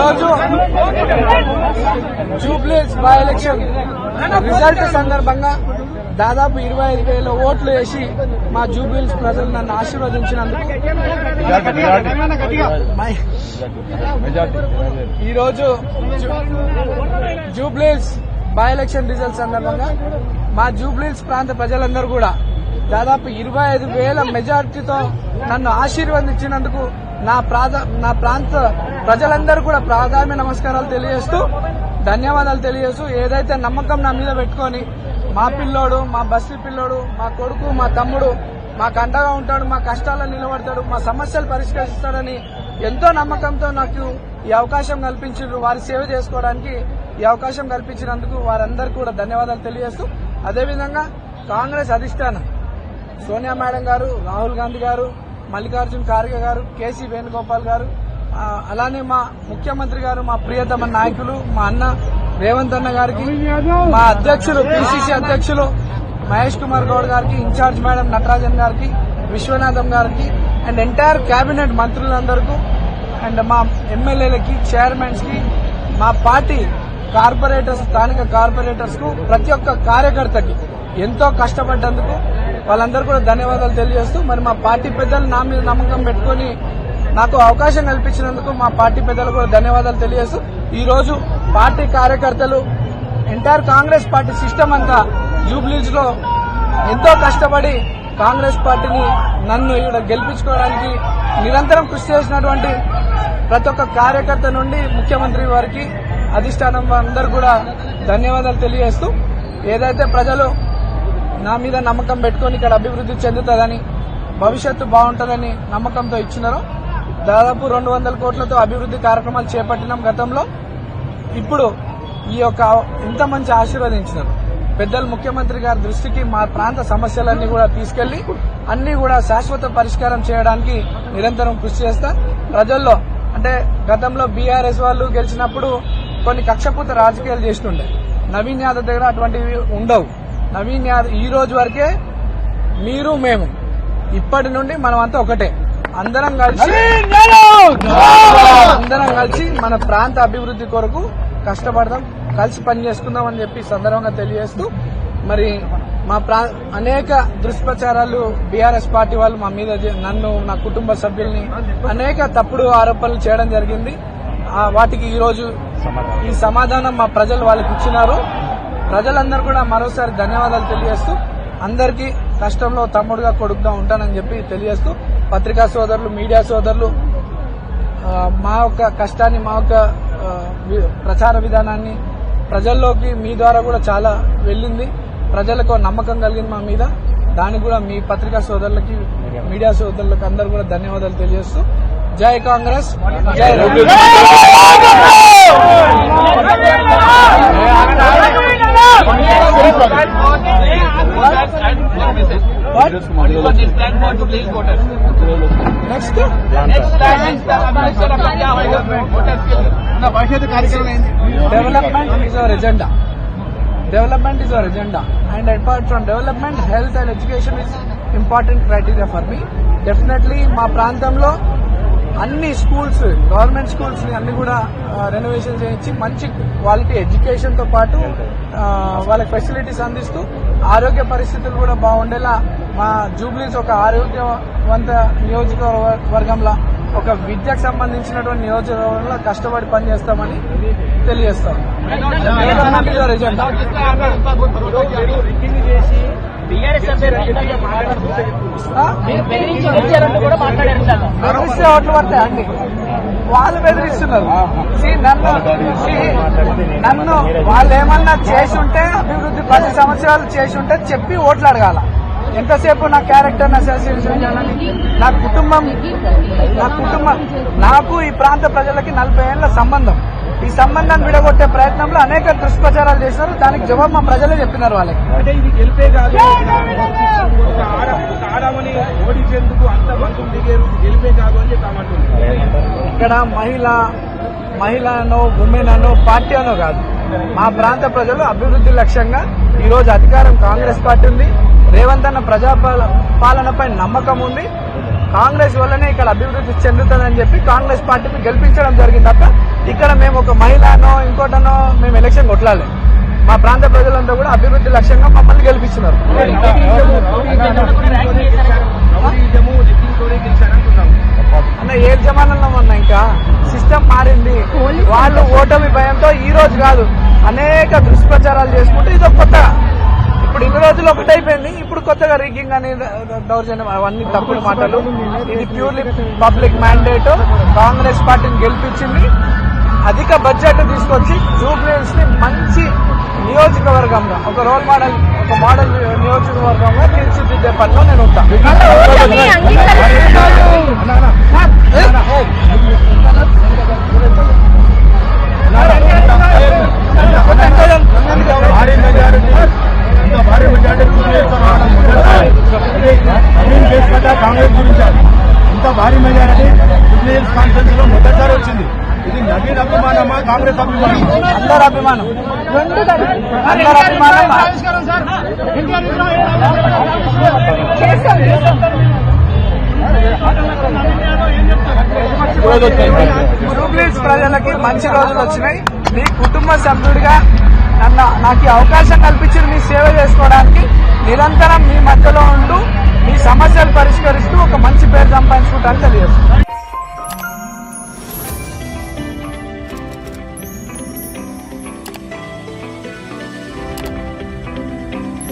ఈరోజు జూబ్లీస్ by election result సందర్భంగా దాదాపు ఇరవై ఐదు వేల ఓట్లు వేసి మా జూబ్లీస్ ప్రజలు నన్ను ఆశీర్వదించినందుకు. మై- ఈరోజు జూబ్లీస్ బై ఎలక్షన్ రిజల్ట్ సందర్భంగా మా జూబ్లీస్ ప్రాంత ప్రజలందరూ కూడా దాదాపు ఇరవై ఐదు వేల మెజార్టీతో నన్ను ఆశీర్వదించినందుకు నా ప్రాధా నా ప్రాంత ప్రజలందరూ కూడా ప్రాధాన్య నమస్కారాలు తెలియజేస్తూ ధన్యవాదాలు తెలియజేస్తూ ఏదైతే నమ్మకం నా మీద పెట్టుకొని మా పిల్లోడు మా బస్సు పిల్లోడు మా కొడుకు మా తమ్ముడు మాకు అండగా ఉంటాడు మా కష్టాల్లో నిలబడతాడు మా సమస్యలు పరిష్కరిస్తాడని ఎంతో నమ్మకంతో నాకు ఈ అవకాశం కల్పించారు వారి సేవ చేసుకోవడానికి ఈ అవకాశం కల్పించినందుకు వారందరికీ కూడా ధన్యవాదాలు తెలియజేస్తూ అదేవిధంగా కాంగ్రెస్ అధిష్టానం సోనియా మేడం గారు రాహుల్ గాంధీ గారు మల్లికార్జున్ ఖార్గే గారు కేసీ వేణుగోపాల్ గారు అలానే మా ముఖ్యమంత్రి గారు మా ప్రియతమ నాయకులు మా అన్న రేవంత్ అన్న గారికి మా అధ్యక్షులు పిసిసి అధ్యక్షులు మహేష్ కుమార్ గౌడ్ గారికి ఇన్ఛార్జ్ మేడం నటరాజన్ గారికి విశ్వనాథం గారికి అండ్ ఎంటైర్ కేబినెట్ మంత్రులందరికీ అండ్ మా ఎమ్మెల్యేలకి చైర్మన్స్కి మా పార్టీ కార్పొరేటర్స్ స్థానిక కార్పొరేటర్స్కు ప్రతి ఒక్క కార్యకర్తకి ఎంతో కష్టపడ్డందుకు వాళ్ళందరూ కూడా ధన్యవాదాలు తెలియజేస్తూ మరి మా పార్టీ పెద్దలు నా మీద నమ్మకం పెట్టుకొని నాకు అవకాశం కల్పించినందుకు మా పార్టీ పెద్దలు కూడా ధన్యవాదాలు తెలియజేస్తూ ఈ రోజు పార్టీ కార్యకర్తలు ఎంటైర్ కాంగ్రెస్ పార్టీ సిస్టమ్ అంతా జూబ్లీస్లో ఎంతో కష్టపడి కాంగ్రెస్ పార్టీని నన్ను ఇక్కడ గెలిపించుకోవడానికి నిరంతరం కృషి చేసినటువంటి ప్రతి ఒక్క కార్యకర్త నుండి ముఖ్యమంత్రి వారికి అధిష్టానం అందరూ కూడా ధన్యవాదాలు తెలియజేస్తూ ఏదైతే ప్రజలు నా మీద నమ్మకం పెట్టుకొని ఇక్కడ అభివృద్ధి చెందుతుందని భవిష్యత్తు బాగుంటుందని నమ్మకంతో ఇచ్చినారు. దాదాపు రెండు వందల కోట్లతో అభివృద్ధి కార్యక్రమాలు చేపట్టినాం గతంలో. ఇప్పుడు ఈ యొక్క ఇంత మంచి ఆశీర్వదించినారు. పెద్దలు ముఖ్యమంత్రి గారి దృష్టికి మా ప్రాంత సమస్యలన్నీ కూడా తీసుకెళ్ళి అన్ని కూడా శాశ్వత పరిష్కారం చేయడానికి నిరంతరం కృషి చేస్తా. ప్రజల్లో అంటే గతంలో బీఆర్ఎస్ వాళ్ళు గెలిచినప్పుడు కొన్ని కక్షపూత రాజకీయాలు చేస్తుండే. నవీన్ యాదవ్ దగ్గర అటువంటివి ఉండవు. నవీన్ యాదవ్ ఈ రోజు వరకే మీరు మేము. ఇప్పటి నుండి మనం అంతా ఒకటే. అందరం కలిసి అందరం కలిసి మన ప్రాంత అభివృద్ధి కొరకు కష్టపడదాం కలిసి పని చేసుకుందాం అని చెప్పి సందర్భంగా తెలియజేస్తూ మరి మా ప్రా అనేక దుష్ప్రచారాలు బీఆర్ఎస్ పార్టీ వాళ్ళు మా మీద నన్ను నా కుటుంబ సభ్యుల్ని అనేక తప్పుడు ఆరోపణలు చేయడం జరిగింది. వాటికి ఈ రోజు ఈ సమాధానం మా ప్రజలు వాళ్ళకి ఇచ్చినారు. ప్రజలందరూ కూడా మరోసారి ధన్యవాదాలు తెలియజేస్తూ అందరికీ కష్టంలో తమ్ముడుగా కొడుకుగా ఉంటానని చెప్పి తెలియజేస్తూ పత్రికా సోదరులు మీడియా సోదరులు మా యొక్క కష్టాన్ని మా యొక్క ప్రచార విధానాన్ని ప్రజల్లోకి మీ ద్వారా కూడా చాలా వెళ్ళింది. ప్రజలకు నమ్మకం కలిగింది మా మీద. దానికి కూడా మీ పత్రికా సోదరులకి మీడియా సోదరులకు అందరూ కూడా ధన్యవాదాలు తెలియజేస్తూ జై కాంగ్రెస్ జై భవిష్యత్ కార్యక్రమం development is our agenda development is our agenda and apart from development health and education is important criteria for me definitely మా ప్రాంతంలో అన్ని స్కూల్స్ గవర్నమెంట్ స్కూల్స్ అన్ని కూడా రెనోవేషన్ చేయించి మంచి క్వాలిటీ ఎడ్యుకేషన్తో పాటు వాళ్ళకి ఫెసిలిటీస్ అందిస్తూ ఆరోగ్య పరిస్థితులు కూడా బాగుండేలా మా జూబ్లీస్ ఒక ఆరోగ్యవంత నియోజకవర్గంలో ఒక విద్యకు సంబంధించినటువంటి నియోజకవర్గంలో కష్టపడి పనిచేస్తామని తెలియజేస్తాం. బెదిరిస్తే ఓట్లు పడతాయి అండి. వాళ్ళు బెదిరిస్తున్నారు. నన్ను నన్ను వాళ్ళు ఏమన్నా చేసి ఉంటే అభివృద్ధి సంవత్సరాలు చేసి ఉంటే చెప్పి ఓట్లు అడగాల. ఎంతసేపు నా క్యారెక్టర్ అసోసియేషన్ చేయాలని? నా కుటుంబం నా కుటుంబం నాకు ఈ ప్రాంత ప్రజలకి నలభై ఏళ్ళ సంబంధం. ఈ సంబంధాన్ని విడగొట్టే ప్రయత్నంలో అనేక దుష్ప్రచారాలు చేశారు. దానికి జవాబు మా ప్రజలే చెప్పినారు వాళ్ళకి. అంటే ఇది గెలిపే కాదు ఆడమని ఓడించేందుకు అంత గెలిపే కాదు అని చెప్పి ఇక్కడ మహిళ మహిళ అనో ఉమెన్ అనో పార్టీ అనో కాదు. మా ప్రాంత ప్రజలు అభివృద్ధి లక్ష్యంగా ఈ రోజు అధికారం కాంగ్రెస్ పార్టీ ఉంది. రేవంత్ అన్న ప్రజా పాలనపై నమ్మకం ఉంది. కాంగ్రెస్ వల్లనే ఇక్కడ అభివృద్ధి చెందుతుందని చెప్పి కాంగ్రెస్ పార్టీని గెలిపించడం జరిగింది తప్ప ఇక్కడ ఎలక్షన్ కొట్లాలి మా ప్రాంత ప్రజలంతా కూడా అభివృద్ధి లక్ష్యంగా మమ్మల్ని గెలిచారంటున్నాం అన్న ఏ జమానంలో ఉన్నా ఇంకా? సిస్టమ్ మారింది. వాళ్ళు ఓటమి భయంతో ఈ రోజు కాదు. అనేక దుష్ప్రచారాలు చేసుకుంటూ ఇది కొత్త ఇప్పుడు ఇన్ని రోజులు ఒకటైపోయింది ఇప్పుడు కొత్తగా రిగ్గింగ్ అని దౌర్జన్యం అవన్నీ తప్పుడు మాటలు ఇది ప్యూర్లీ పబ్లిక్ మ్యాండేట్ కాంగ్రెస్ పార్టీని గెలిపించింది అధిక బడ్జెట్ తీసుకొచ్చి జూబ్లీస్ని మంచి నియోజకవర్గంగా ఒక రోల్ మోడల్ ఒక మోడల్ నియోజకవర్గంగా తీర్చిదిద్దే పనిలో నేను ఉంటా కాంగ్రెస్ అభిమానమా అందరు అభిమానం. అందరు అభిమానం. జూబ్లీస్ ప్రజలకి మంచి రోజులు వచ్చినాయి. మీ కుటుంబ సభ్యుడిగా నన్ను నాకు అవకాశం కల్పించి మీ సేవ చేసుకోవడానికి నిరంతరం మీ మధ్యలో ఉంటూ మీ సమస్యలు పరిష్కరిస్తూ ఒక మంచి పేరు సంపాదించుకుంటారని తెలియదు